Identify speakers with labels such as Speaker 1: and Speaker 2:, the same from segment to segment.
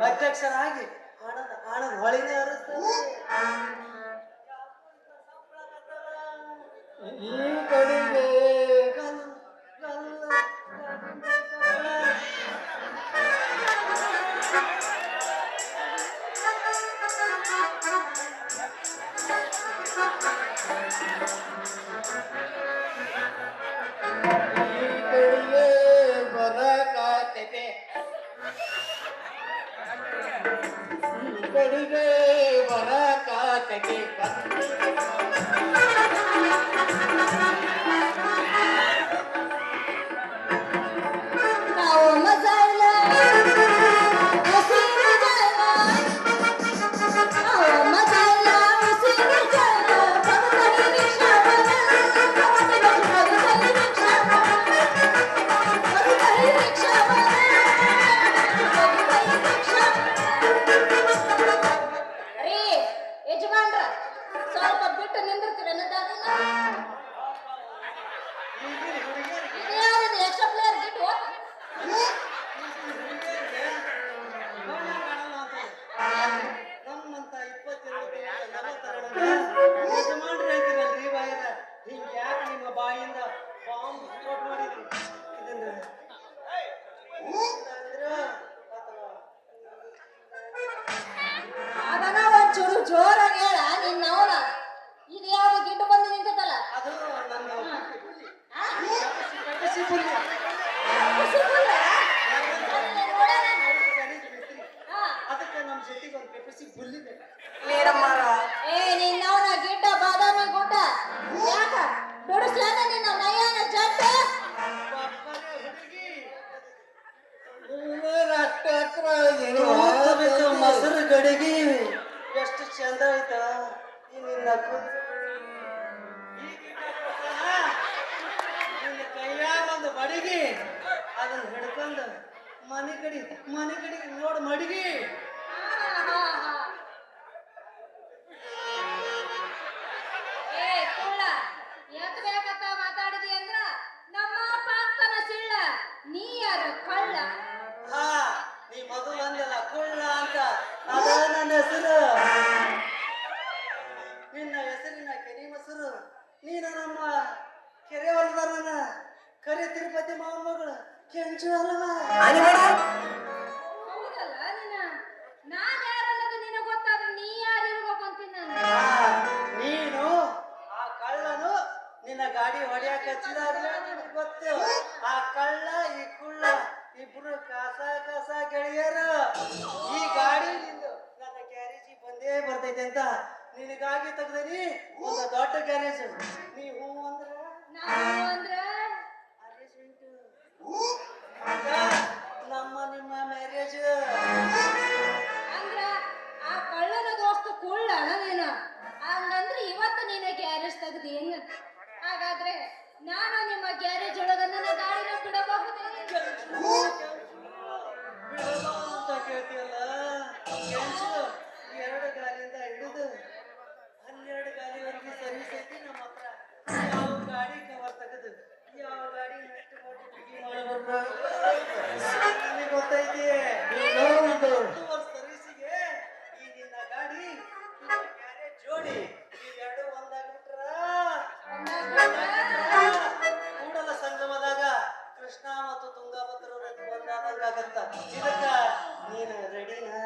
Speaker 1: ಅಧ್ಯಕ್ಷರಾಗಿ ಹಣದ ಹಣದ ಹೊಳಿನೇ ಹರಿಸ್ತಾರೆ chora. ખાતર કરે છે ಕೊಡ್ಬೇಕಾಗತ್ತ ಇದಕ್ಕ ನೀನು ರೆಡಿನಾ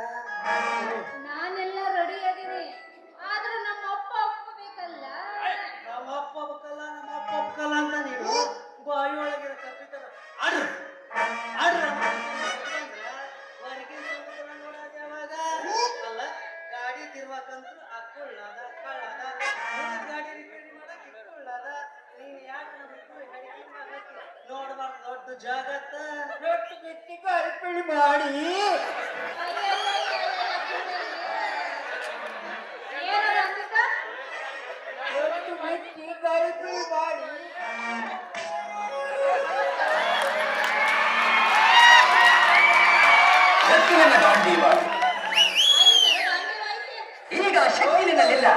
Speaker 2: ಗಾಂಧೀವ
Speaker 3: ಐತೆ,
Speaker 2: ಈಗ ಶಕ್ತಿ ನಿನ್ನಲ್ಲಿಲ್ಲ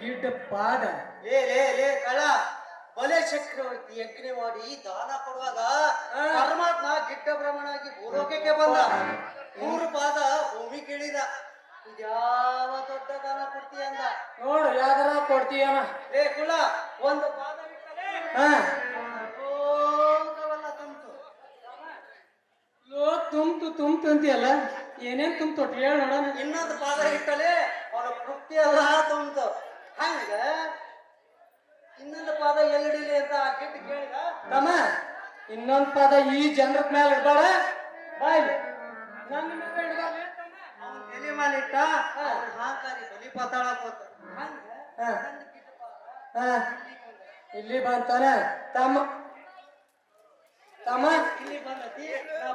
Speaker 4: ಗಿಡ್ಡ ಪಾದ.
Speaker 1: ಲೇ ಲೇ ಲೇ ಕಳ. ಬಲೆ ಚಕ್ರವರ್ತಿ ಯಜ್ಞ ಮಾಡಿ ದಾನ ಕೊಡುವಾಗ ಪರಮಾತ್ಮ ಗಿಡ್ಡ ಆಗಿ ಭೂಲೋಕಕ್ಕೆ ಬಂದ. ಮೂರು ಪಾದ ಭೂಮಿ ಕೇಳಿದ. ಯಾವ ಇದ್ಯಾವ ದೊಡ್ಡ ದಾನ ಕೊಡ್ತೀಯ ಅಂದ.
Speaker 2: ನೋಡು ಯಾವ್ದಾರ ಕೊಡ್ತೀಯನ?
Speaker 1: ಏ ಕುಳ ಒಂದು ಪಾದ ತುಂಬಿತು.
Speaker 2: ಲೋ ತುಂಬ್ತು ತುಂಬ್ತು ಅಂತೀಯಲ್ಲ? ಏನೇನ್ ತುಂಬ್ತು ಹೇಳ ನೋಡೋಣ.
Speaker 1: ಇನ್ನೊಂದು ಪಾದ ಇಟ್ಟಲೆ ಅವನ ತೃಪ್ತಿ ಅಲ್ಲ ತುಂಬಿತು. ಹಂಗ? ಇನ್ನೊಂದು ಪಾದ ಎಲ್ಲಿಡಿಲಿ ಅಂತ ಆ ಗಿಟ್ಟ ಕೇಳಿದ?
Speaker 2: ತಮ್ಮ ಇನ್ನೊಂದು ಪದ ಈ ಜನರ ಮೇಲೆ ಇಡ್ಬೇಡ. ಬಾಯ್ಲಿ ನನ್ನ ಮೇಲೆ.
Speaker 1: ಅವನ ತಲೆ ಮೇಲೆ ಇಟ್ಟ ಹಾಕಾರಿ ಬಲಿ ಪಾತಾಳ
Speaker 2: ಇಲ್ಲಿ ಬಂತಾನ. ತಮ್ಮ. ತಮ್ಮ.
Speaker 1: ಇಲ್ಲಿ ಬಂದತಿ. ನಾ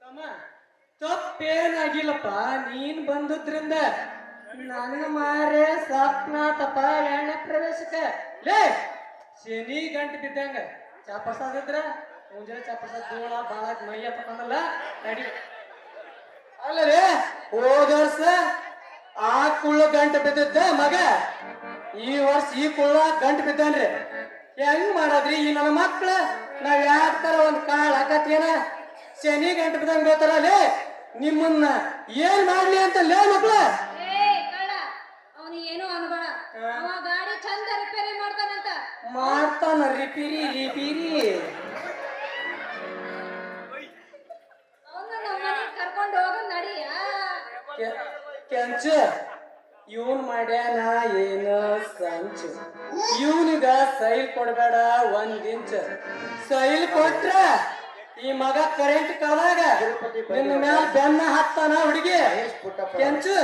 Speaker 2: ತಮ್ಮ. ತಪ್ಪೇನಾಗಿಲ್ಲಪ್ಪ, ನೀನ್ ಬಂದದ್ರಿಂದ ನನ್ನ ಮಾರೇ ತಪ ಎಣ್ಣೆ ಪ್ರವೇಶಕ್ಕೆ. ಲೇ, ಶನಿ ಗಂಟು ಬಿದ್ದಂಗ ಚಾಪಸಾದ್ರ ಮುಂಜಾನೆ ಚಾಪಸಾದ ಧೂಳ, ಬಾಳಕ್ ಮೈಯ ತಕೊಂಡಲ್ಲ ನಡಿ. ಅಲ್ಲ ರೀ ಹೋದ ವರ್ಷ ಆ ಕುಳ್ಳ ಗಂಟು ಬಿದ್ದಿದ್ದ ಮಗ, ಈ ವರ್ಷ ಈ ಕುಳ್ಳ ಗಂಟು ಬಿದ್ದಾನ್ರಿ. ಹೆಂಗ್ ಮಾಡದ್ರಿ ಈ ನನ್ನ ಮಕ್ಳು? ನಾವ್ ಯಾವ ತರ ಒಂದ್ ಕಾಳ ಹಾಕತ್ತೀನ ಶನಿ ಗಂಟು ಬಿದ್ದಂಗ ಲೇ. ನಿಮ್ಮನ್ನ ಏನ್ ಮಾಡ್ಲಿ ಅಂತ ಲೇ ಮಕ್ಳ? ಮಾಡ್ತಾನ ರಿಪೀರಿ ರಿಪೀರಿ ಕೆಂಚ ಇವನ್ ಮಾಡ್ಯಾನ ಏನ ಸಂಚ? ಇವನಿಗ ಸೈಲ್ ಕೊಡ್ಬೇಡ ಒಂದ್ ಇಂಚ್. ಸೈಲ್ ಕೊಟ್ರ ಈ ಮಗ ಕರೆಂಟ್ ಕಳದಾಗ ನಿನ್ನ ಮ್ಯಾಲ ಬೆನ್ನ ಹತ್ತಾನ ಹುಡುಗಿ. ಕೆಂಚು.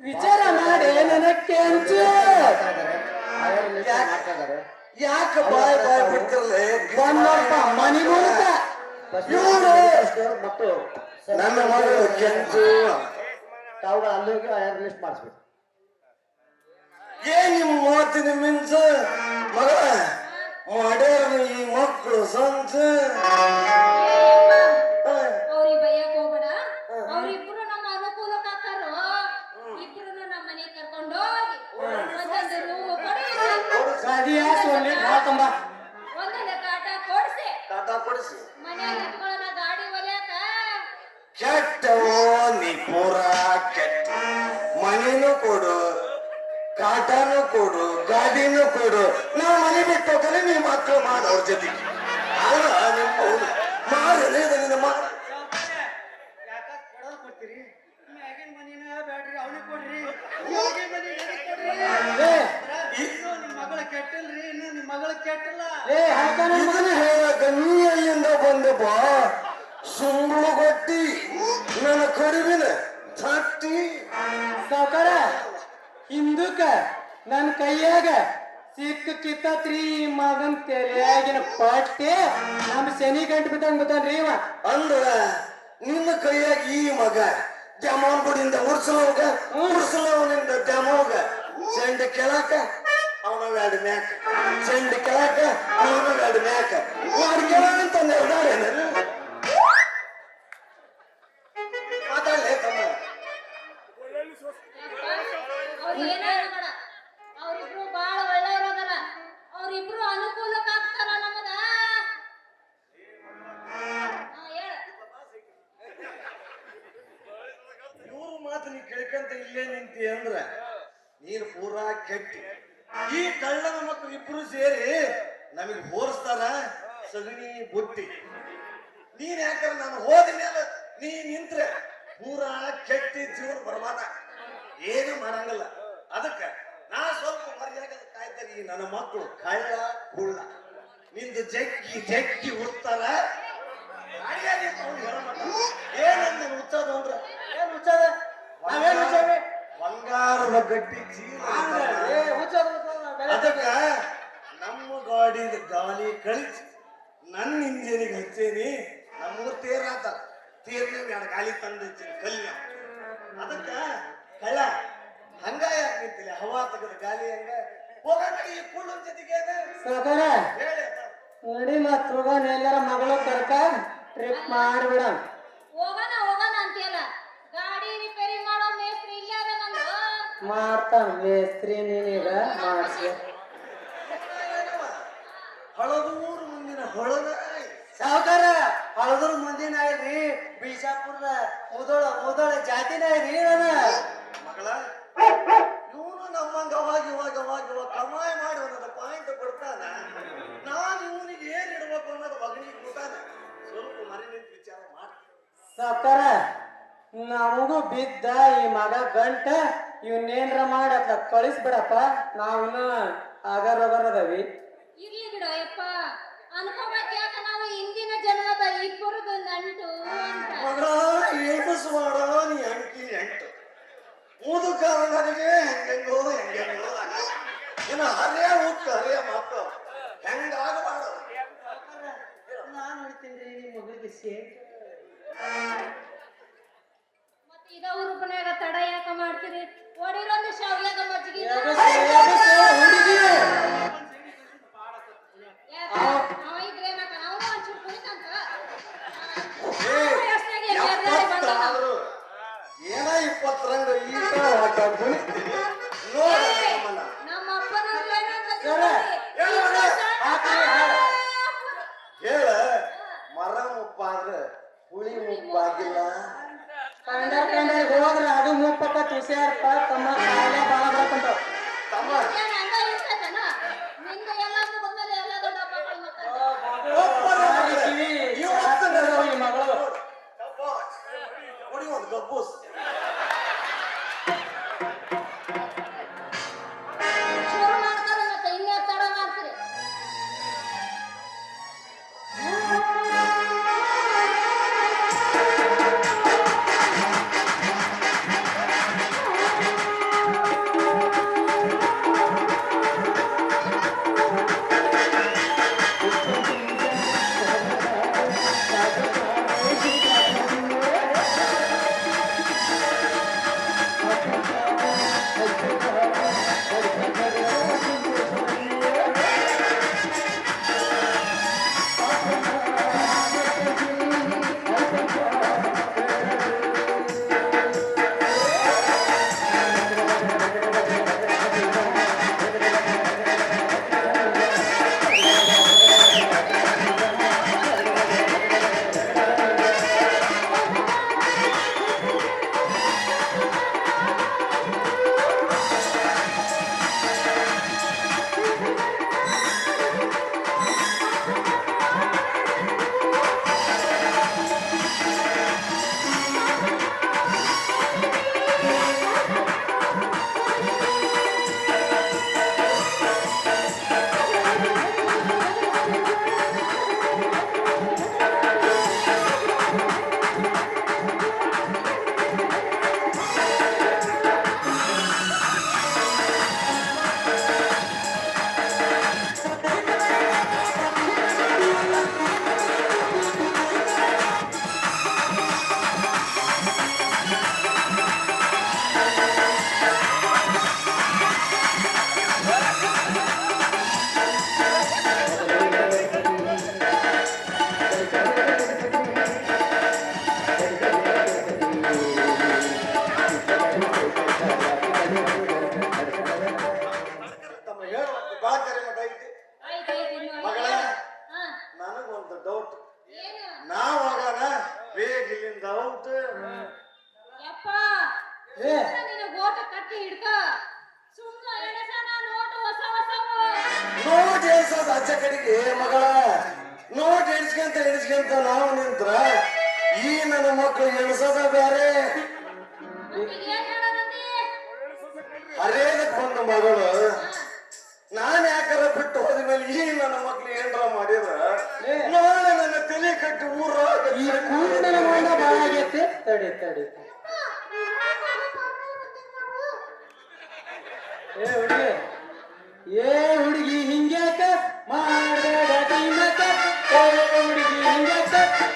Speaker 2: ವಿಚಾರ ಮಾಡಿ ನನ್ನ ಕೆಂಚು.
Speaker 5: ಯಾಕೆ ಬಾಯ್ ಬಾಯ್ ಬಿಡ್ತಿರಲ್ಲ
Speaker 2: ಬಂದಪ್ಪ ಮನಿ ಮೂಲಕ
Speaker 5: ಇವರು ಮತ್ತು ನನ್ನ ಮಗಳು ಕೆಂಚು. ತಾವು ಅಲ್ಲಿಗೆ ಆಯರ್ ಲಿಸ್ಟ್ ಮಾಡಿಸ್ಬೇಕು. ಏನ್ ನಿಮ್ಮ ಮಾತಿನ ಮಿಂಚ? ಮಗಳ. ಮಾಡ್ಯಾರ ಈ ಮಕ್ಕಳು ಸಂಚ
Speaker 3: ಅವ್ರಿಗೆ ಬೈಯಕ್ ಹೋಗ್ಬೇಡ. ಅವ್ರಿಬ್ರು ನಮ್ಮ ಹಾಕಾರು ಇಬ್ರು ನಮ್ಮ ಮನೆಗೆ ಕರ್ಕೊಂಡು ಹೋಗಿ ಒಂದೊಂದು ರೂಮ್ ಕೊಡಿಸಿ
Speaker 2: ಗದಿಯ ಸೊಲ್ಲಿ ಹಾಕಂಬ
Speaker 3: ಒಂದೊಂದು ಕಾಟ ಕೊಡ್ಸಿ. ಇಟ್ಕೊಳ್ಳೋಣ ಗಾಡಿ ಒಲ್ಯಾಕ.
Speaker 5: ಕೆಟ್ಟವೋ ನೀ ಪೂರ ಕೆಟ್ಟ ಮನೇನು ಕೊಡು. ಕಾಟನೂ ಕೊಡು ಗಾಡಿನೂ ಕೊಡು ನಾ ಮನೆ ಬಿಟ್ಟು ಹೋಗಲಿ ನೀ ಮಕ್ಕಳು ಮಾಡ ಅವ್ರ ಜೊತೆಗೆ ಅವನ ನಿಮ್ಮ ಅವನು ಮಾಡಲೇ ನಿನ್ನ ಮಾ
Speaker 1: ಯಾಕ ಕೊಡೋದು ಕೊಡ್ತೀರಿ ಮ್ಯಾಗಿನ ಮನಿನ ಬ್ಯಾಡ್ರಿ ಅವನಿಗೆ ಕೊಡ್ರಿ ಮ್ಯಾಗಿನ ಮನಿ ನನಗ್ ಕೊಡ್ರಿ
Speaker 2: ಏ
Speaker 1: ಇನ್ನು ನಿಮ್ ಮಗಳ ಕೆಟ್ಟಿಲ್ರಿ ಇನ್ನು ನಿಮ್ ಮಗಳ ಕೆಟ್ಟಿಲ್ಲ
Speaker 2: ಏ ಹಾಕನ
Speaker 5: ಇದನ್ನ ಹೇಳಕ ನೀ ಎಲ್ಲಿಂದ ಬಂದಪ್ಪ ಸುಂಬಳು ಕೊಟ್ಟಿ ನನ್ನ ಕಡಿವಿನ ತಟ್ಟಿ
Speaker 2: ಸಾವುಕಾರ ಹಿಂದೂಕ ನನ್ನ ಕೈಯಾಗ ಸಿಕ್ಕ ಕಿತ್ತತ್ರಿ ಮಗನ್ ತೆರೆಯಾಗಿನ ಪಟ್ಟಿ. ನಮ್ಮ ಶನಿ ಗಂಟು ಬಿದ್ದಂಗ ಬಿದ್ದಾನ್ರಿ ಇವ.
Speaker 5: ಅಂದ್ರ ನಿನ್ನ ಕೈಯಾಗ ಈ ಮಗ ದ್ಯಾಮೋನ್ ಗುಡಿಯಿಂದ ಉರ್ಸಲೋಗ ಉರ್ಸಲವನಿಂದ ಜಮೋಗ ಚೆಂಡ ಕೆಳಕ ಅವನ ಬ್ಯಾಡ ಮ್ಯಾಕ ಚೆಂಡ ಕೆಳಕ ಅವನ ಬ್ಯಾಡ ಮ್ಯಾಕ ಮಾಡ್ಕೆಳ ಅಂತ ನಿರ್ಧಾರ ಮಾತಾಡ್ಲೇ ಚೀಲ ಅದಕ್ಕ ನಮ್ಮ ಗಾಡಿದ ಗಾಲಿ ಕಳಿಸಿ ನನ್ನ ಇಂಜಿನಿಗೆ ಹಚ್ಚೇನಿ ನಮ್ಮೂರ್ ತೇರ್ ಆತ ತೇರ್ನ ಎರಡು ಗಾಲಿ ತಂದು ಹಚ್ಚೇನಿ ಕಲ್ಯ ಅದಕ್ಕ ಕಳ ಹಂಗ ಯಾಕೆ ನಿಂತಿಲ್ಲ? ಹವಾ ತಗದ ಗಾಲಿ ಹಂಗ. ಹೋಗಿ ಈ ಕುಳ್ಳ ಜೊತೆಗೆ ಹೇಳಿ.
Speaker 2: ನಡಿ ಮತ್ ಹೋಗೋಣ ಎಲ್ಲಾರ ಮಗಳು ಕರ್ಕ ಟ್ರಿಪ್ ಮಾಡ್ಬಿಡ ಮಾಡ್ತಾನ ಮೇಸ್ತ್ರಿ ನೀನೀಗ ಮಾಡಿಸಿ?
Speaker 5: ಹಳದೂರು ಮುಂದಿನ ಹೊಳದ
Speaker 2: ಸಾವುಕಾರ ಹಳದ್ರ ಮಂದಿನ ಇಲ್ರಿ ಬಿಜಾಪುರದ ಮುದೋಳ ಮುದೋಳ ಜಾತಿನ ಆಗಿರಿ ನಾನು
Speaker 5: ಮಗಳ ಇವನು ನಮ್ಮಂಗ ಅವಾಗ ಇವಾಗ ಅವಾಗ ಇವಾಗ ಕಮಾಯಿ ಮಾಡಿ ಒಂದೊಂದು ಪಾಯಿಂಟ್ ಕೊಡ್ತಾನ. ನಾನು ಇವನಿಗೆ ಏನ್ ಇಡ್ಬೇಕು ಅನ್ನೋದು ಮಗನಿಗೆ ಕೊಟ್ಟಾನ ಸ್ವಲ್ಪ ಮರಿ ನಿಂತು ವಿಚಾರ ಮಾಡಿ.
Speaker 2: ಸಾವುಕಾರ ನಮಗೂ ಬಿದ್ದ ಈ ಮಗ ಗಂಟ ಇವನ್ನೇನ್ರ ಮಾಡಿ ಅತ್ಲ ಕಳಿಸ್ಬಿಡಪ್ಪ ನಾವಿನ್ನ ಆಗರ್ ಅದಾವಿ
Speaker 3: ಇರ್ಲಿ ಬಿಡು ಯಪ್ಪ ಅನ್ಕೋಬೇಕು ಯಾಕ ನಾವು ಇಂದಿನ ಇಬ್ಬರದು ನಂಟು
Speaker 5: ಮಗ ನೀ ಅಂಕಿ ಎಂಟು. ಮುದುಕ ನನಗೆ ಹೆಂಗೆಂಗೋ ಹೆಂಗೆಂಗೋ ಇನ್ನು ಹರಿಯ ಉಕ್ಕ ಹರಿಯ ಮಕ್ಕಳು ಹೆಂಗಾಗಬಾರ್ದು?
Speaker 2: ನಾನು ನೋಡ್ತೀನಿ ನಿಮ್ಮ ಮಗಳಿಗೆ ಸೇರಿ
Speaker 3: ಮತ್ತೆ ಇದ ರೂಪನ್ಯಾಗ ತಡ ಯಾಕ ಮಾಡ್ತೀರಿ?
Speaker 5: ಏನ ಇಪ್ಪತ್ತರಂಗ ಈಗ ನೋಡ
Speaker 3: ಏ,
Speaker 5: ನಮ್ಮನ್ನ
Speaker 3: ನಮ್ಮ ಅಪ್ಪನವ್ರು ಏನಂತ
Speaker 2: ಸರ,
Speaker 5: ಹೇಳು ಮಗ.
Speaker 2: ಹಾಕ್ರಿ, ಹಾಡು.
Speaker 5: ಹೇಳ ಮರ ಮುಪ್ಪಾದ್ರ ಹುಳಿ ಮುಪ್ಪಾಗಿಲ್ಲ
Speaker 2: ಕಂಡ ಕಂಡ ಹೋದ್ರ ಅದು ಮುಪ್ಪಕ್ಕ ತುಸಿಯಾರ್ಪ ತಮ್ಮ ಕಾಲೇ ಬಾಳ ಬರ್ಕೊಂಡವ್
Speaker 5: ತಮ್ಮ
Speaker 3: ಏನ್ ಹಂಗ ಇರ್ತೈತೇನ? ನಿಂದ ಎಲ್ಲ ಮುಗಿದ್ಮೇಲೆ ಎಲ್ಲ ದೊಡ್ಡ ಮಕ್ಕಳು ಮಕ್ಕಳು.
Speaker 5: ಒಪ್ಪಲ್ಲ
Speaker 2: ತಮ್ಮ
Speaker 5: ಕಾಯಿಲೆ
Speaker 2: ಕಿವಿ
Speaker 5: ಇವತ್ತು
Speaker 2: ಸಾಕ್ತದವ ಈ ಮಗಳು
Speaker 5: ಗಬ್ಬಾಸ್.
Speaker 3: ತಡಿ
Speaker 2: ಏ ಹುಡುಗಿ ಏ ಹುಡುಗಿ ಹಿಂಗ್ಯಾಕ ಮಾಡಬೇಡ ತಿಮ್ಮಕ್ಕ ಏ ಹುಡುಗಿ ಹಿಂಗ್ಯಾಕ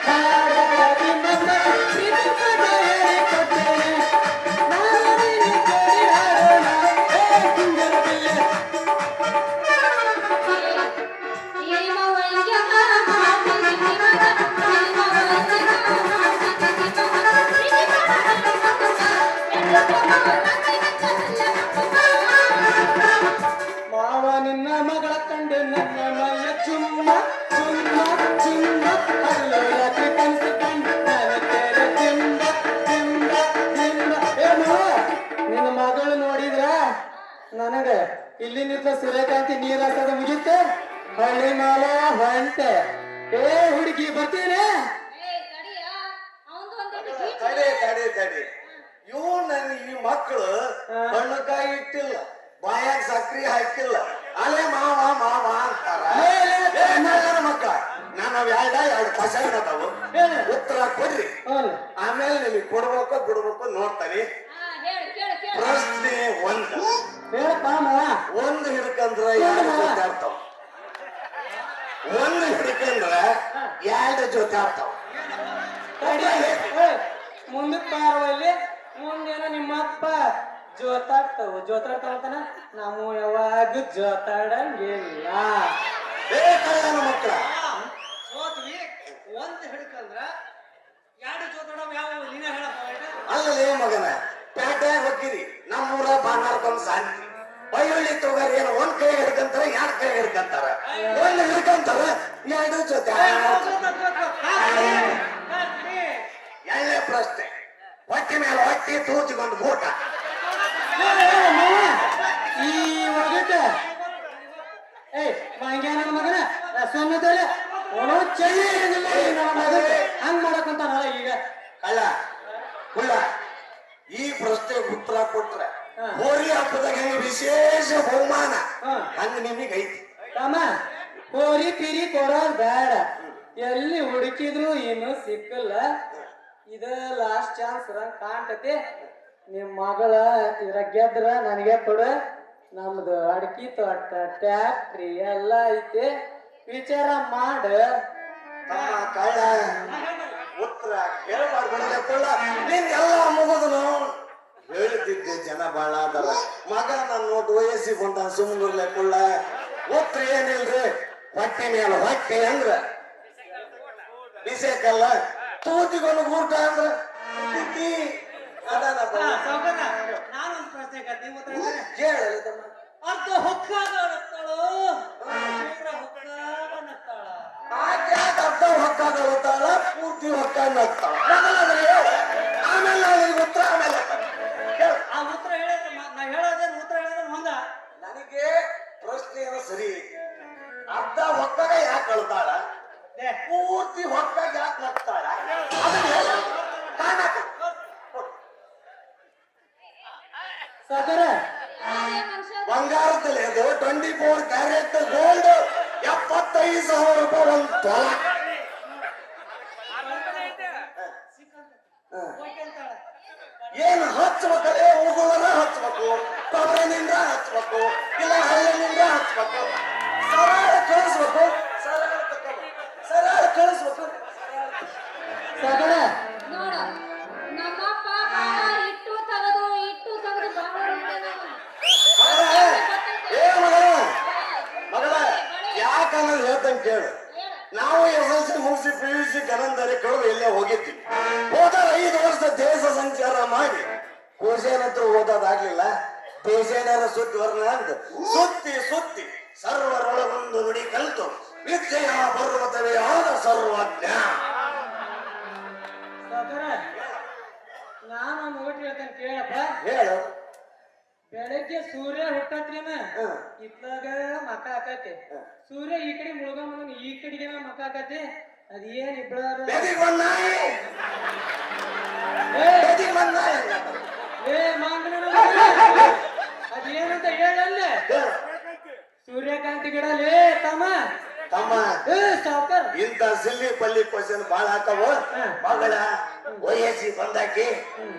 Speaker 2: ಮಾಡಬೇಡ ತಿಮ್ಮಕ್ಕ ಮಾವ ನಿನ್ನ ಮಗಳ ಕಂಡೆ ನನ್ನ ಚುಮ್ಮ ಚುಮ್ಮ ಚುಮ್ಮ. ರಾತ್ರಿ ಕಂಡು ಏನು ನಿನ್ನ ಮಗಳು ನೋಡಿದ್ರಾ? ನನಗೆ ಇಲ್ಲಿ ನಿಂತ ಸೂರ್ಯಕಾಂತಿ ನೀರ ಹಸದ ಮುಗಿಯುತ್ತೆ ಮಾಲ ಹೊಂಟೆ. ಏ ಹುಡುಗಿ ಬರ್ತೀನಿ
Speaker 5: ತಡಿ ತಡಿ ತಡಿ. ಇವು ನನ್ ಈ ಮಕ್ಕಳು ಬಣ್ಣಕಾಯಿ ಇಟ್ಟಿಲ್ಲ. ಬಾಯಾಗ ಸಕ್ರಿ ಹಾಕಿಲ್ಲ. ಅಲೆ ಮಾವ ಮಾವ ಅಂತಾರ. ಮಕ್ಕಳ ನಾನು ಅವ್ ಎರಡ ಎರಡು ಅದಾವು
Speaker 2: ಹೇಳು.
Speaker 5: ಉತ್ತರ ಕೊಡ್ರಿ. ಆಮೇಲೆ ನಿಮಗೆ ಕೊಡ್ಬೇಕು ಬಿಡ್ಬೇಕು ನೋಡ್ತಾನೆ.
Speaker 3: ಹಾ ಹೇಳು ಕೇಳು ಕೇಳು.
Speaker 5: ಪ್ರಶ್ನೆ ಒಂದು. ಒಂದು ಹಿಡ್ಕಂದ್ರ ಎರಡು ಜೊತೆ ಆಡ್ತಾವ. ಒಂದು ಹಿಡ್ಕಂದ್ರ ಎರಡು ಜೊತೆ ಆಡ್ತಾವ.
Speaker 2: ಮುಂದಿನ ಪಾರವಲ್ಲಿ ಮುಂದೇನೋ ನಿಮ್ಮಪ್ಪ ಜೋತಾಡ್ತವು. ಜೋತಾಡ್ತಾವ ಅಂತಾನ? ನಾವು ಯಾವಾಗ ಜೋತಾಡಂಗಿಲ್ಲ
Speaker 5: ಮಕ್ಕಳ.
Speaker 1: ಸೋತ್ವಿ ಒಂದ್ ಹಿಡ್ಕಂದ್ರ ಎರಡು ಜೋತಾಡೋ ಯಾವ ನೀನೇ ಹೇಳಪ್ಪ?
Speaker 5: ಅಲ್ಲಲೇ ಮಗನ ಪೇಟೆಯಾಗ ಹೋಗಿರಿ ನಮ್ಮೂರ ಬಾನಾರ್ಕೊಂದು ಶಾಂತಿ ಬೈಯುಳ್ಳಿ ತಗೋರಿ ಏನು ಒಂದ್ ಕೈ ಹಿಡ್ಕಂತಾರ ಎರಡ್ ಕೈ ಹಿಡ್ಕಂತಾರ. ಒಂದ್ ಹಿಡ್ಕಂತಾರ ಎರಡು ಜೊತೆ. ಎರಡನೇ ಪ್ರಶ್ನೆ. ಹೊಟ್ಟೆ ಮೇಲೆ ಹೊಟ್ಟೆ ತೋಚಿಕೊಂಡು
Speaker 2: ಏ, ಈ ಏಯ್ ಮಗನ ಸೊನ್ನದಲ್ಲ ಒಣೋ ಚೆಲ್ಲಿ ಇರಂಗಿಲ್ಲ ಈ ನನ್ನ ಮಗ ಹಂಗ್ ಮಾಡಕ್ಕಂತಾನ ಈಗ.
Speaker 5: ಅಲ್ಲ ಕುಳ್ಳ ಈ ಪ್ರಶ್ನೆ ಉತ್ತರ ಕೊಟ್ರೆ. ಹೋರಿ ಹಬ್ಬದಾಗ ಹೆಂಗ ವಿಶೇಷ ಬಹುಮಾನ. ಹಂಗ ನಿಮಗೆ ಐತಿ.
Speaker 2: ತಮ್ಮ ಹೋರಿ ಪಿರಿ ಕೊಡೋದ್ ಬೇಡ. ಎಲ್ಲಿ ಹುಡುಕಿದ್ರು ಏನು ಸಿಕ್ಕಲ್ಲ. ಇದ ಲಾಸ್ಟ್ ಚಾನ್ಸ್ ಕಾಣ್ತತಿ. ನಿಮ್ ಮಗಳ ಇದ್ರ ಗೆದ್ರ ನನಗೆ ಕೊಡು. ನಮ್ದು ಅಡಕಿ ತೋಟ ಟ್ಯಾಕ್ಟ್ರಿ ಎಲ್ಲ ಐತಿ. ವಿಚಾರ ಮಾಡ.
Speaker 5: ತಮ್ಮ ಕಳ್ಳ, ಉತ್ತರ ಹೇಳ್ತಿದ್ದೆ ಜನ ಬಹಳ ಅದಲ್ಲ. ಮಗ ನನ್ನ ನೋಟ್ ವಯಸ್ಸಿ ಬಂದ ಸುಮ್ಮನೆ ಕೊಳ್ಳ. ಉತ್ತರ ಏನಿಲ್ರಿ? ಹೊಟ್ಟೆ ಮೇಲೆ ಹೊಟ್ಟೆ ಅಂದ್ರ. ಬಿಸೇಕಲ್ಲ? ತೂತಿಗೊಂದು ಊಟ ಅಂದ್ರೆ ತಿಕ್ಕಿ
Speaker 1: ನಾನೊಂದ್ ಪ್ರಶ್ನೆ ಕೇಳ್ತೀನಿ, ನೀವು ಉತ್ತರ
Speaker 5: ತಮ್ಮ
Speaker 1: ಅರ್ಧ ಹೊಕ್ಕಾಗ ನಗ್ತಾಳು ಪೂರ ಹೊಕ್ಕಾಗ ನಗ್ತಾಳ
Speaker 5: ಆಕೆ ಅರ್ಧ ಹೊಕ್ಕಾಗ ಹೋಗ್ತಾಳ ಪೂರ್ತಿ ಹೊಕ್ಕ ನಗ್ತಾಳ ಮೊದಲಾದ್ರೆ ಹೇಳು. ಆಮೇಲೆ ಉತ್ತರ ಆಮೇಲೆ. ಯಾಕನ್ನೋದು ಹೇಳ್ತಂಗೆ ಕೇಳು. ನಾವು ಎಸ್ ಎಲ್ ಸಿ ಮುಗಿಸಿ ಪಿ ಯು ಸಿ ಕನಂದರೆ ಕಳೆದು ಇಲ್ಲೇ ಹೋಗಿದ್ವಿ. ಹೋದಾಗ ಐದು ವರ್ಷ ದೇಶ ಸಂಚಾರ ಮಾಡಿ ಕೋಶೇನಂತ್ರ ಓದೋದಾಗ್ಲಿಲ್ಲ ದೇಶೇನರ ಸುತ್ತಿ ವರ್ಣ ಅಂತ ಸುತ್ತಿ ಸುತ್ತಿ ಸರ್ವರೊಳಗೊಂದು ನುಡಿ ಕಲಿತು. ವಿದ್ಯೆಯ ಪರ್ವತವೇ ಆದ ಸರ್ವಜ್ಞ.
Speaker 2: ನಾನು ಹೇಳಪ್ಪ ಹೇಳ್ತೇನೆ ಕೇಳಪ್ಪ.
Speaker 5: ಹೇಳು.
Speaker 2: ಬೆಳಗ್ಗೆ ಸೂರ್ಯ ಹುಟ್ಟತ್ರಿನ. ಇತ್ಲಾಗ ಮಕ ಆಕತಿ. ಸೂರ್ಯ ಈ ಕಡೆ ಮುಳುಗಂಬಂದನ ಈ ಕಡೆಗೆ ಮಕ ಆಕತಿ. ಅದೇನ್
Speaker 5: ನಾಯಿ
Speaker 2: ಏ. ಮಾಂಗನ ಅದೇನಂತ ಹೇಳಲ್ಲ?
Speaker 5: ಹೇಳು.
Speaker 2: ಸೂರ್ಯಕಾಂತಿ ಗಿಡ ಲೇ ತಮ್ಮ.
Speaker 5: ತಮ್ಮ ಇಂತ ಸಿಲ್ಲಿ ಪಲ್ಲಿ ಕ್ವಶನ್ ಬಾಳ ಹಾಕವು. ಮಗಳ ವಯಸ್ಸಿ ಬಂದಾಕಿ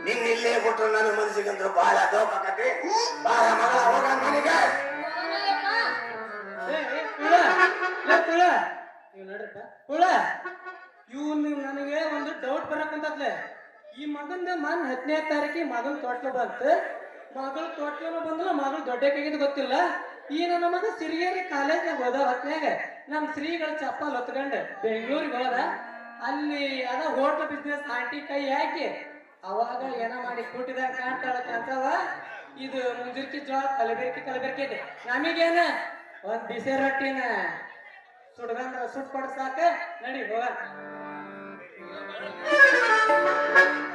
Speaker 5: ನಿನ್ನ ಇಲ್ಲೇ ಕೊಟ್ರು ನನ್ನ ಮನಸ್ಸಿಗಂದ್ರು ಬಾಳ ದೋಪಾಕತಿ ಬಾಳ ಮಗಳ ಹೋಗ ಮನೆಗೆ
Speaker 2: ಏ ಏ, ಕುಳ ಲೇ ಕುಳ ಇವ್ ನಡ್ರಪ್ಪ ಕುಳ ಇವ್ ನನಗೆ ಒಂದು ಡೌಟ್ ಬರಕಂತತ್ಲೆ ಈ ಮಗಂದ ಮನ್ ಹತ್ತನೇ ತಾರೀಕಿಗೆ ಮಗನ್ ತೋಟ್ಲ ಬಂತು. ಮಗಳು ತೋಟ್ಲ ಬಂದಲ್ಲ ಮಗಳು ದೊಡ್ಡಕ್ಕಾಗಿದ್ದು ಗೊತ್ತಿಲ್ಲ. ಈ ನನ್ನ ಮಗ ಸಿರಿಗೇರಿ ಕಾಲೇಜ್ ಓದೋ ನಮ್ ಶ್ರೀಗಳ ಚಪ್ಪಲ್ ಹೊತ್ಕೊಂಡು ಬೆಂಗಳೂರಿಗೆ ಹೋದ. ಅಲ್ಲಿ ಅದ ಹೋಟ್ಲ್ ಬಿಸ್ನೆಸ್ ಆಂಟಿ ಕೈ ಹಾಕಿ, ಅವಾಗ ಏನ ಮಾಡಿ ಕೂಟಿದಾಗ ಕಾಣ್ತಾಳ ಕಾಣ್ತಾವ ಇದು ಮುಂಜುರ್ಕಿ ಜೋಳ ಕಲಬೆರಕೆ ಕಲಬೆರಕೆ ಇದೆ ನಮಗೇನ? ಒಂದ್ ಬಿಸಿ ರೊಟ್ಟಿನ. ಸುಡ್ಗಂದ್ರ ಸುಟ್ ಕೊಡ್ಸಾಕ ನಡಿ ಹೋಗ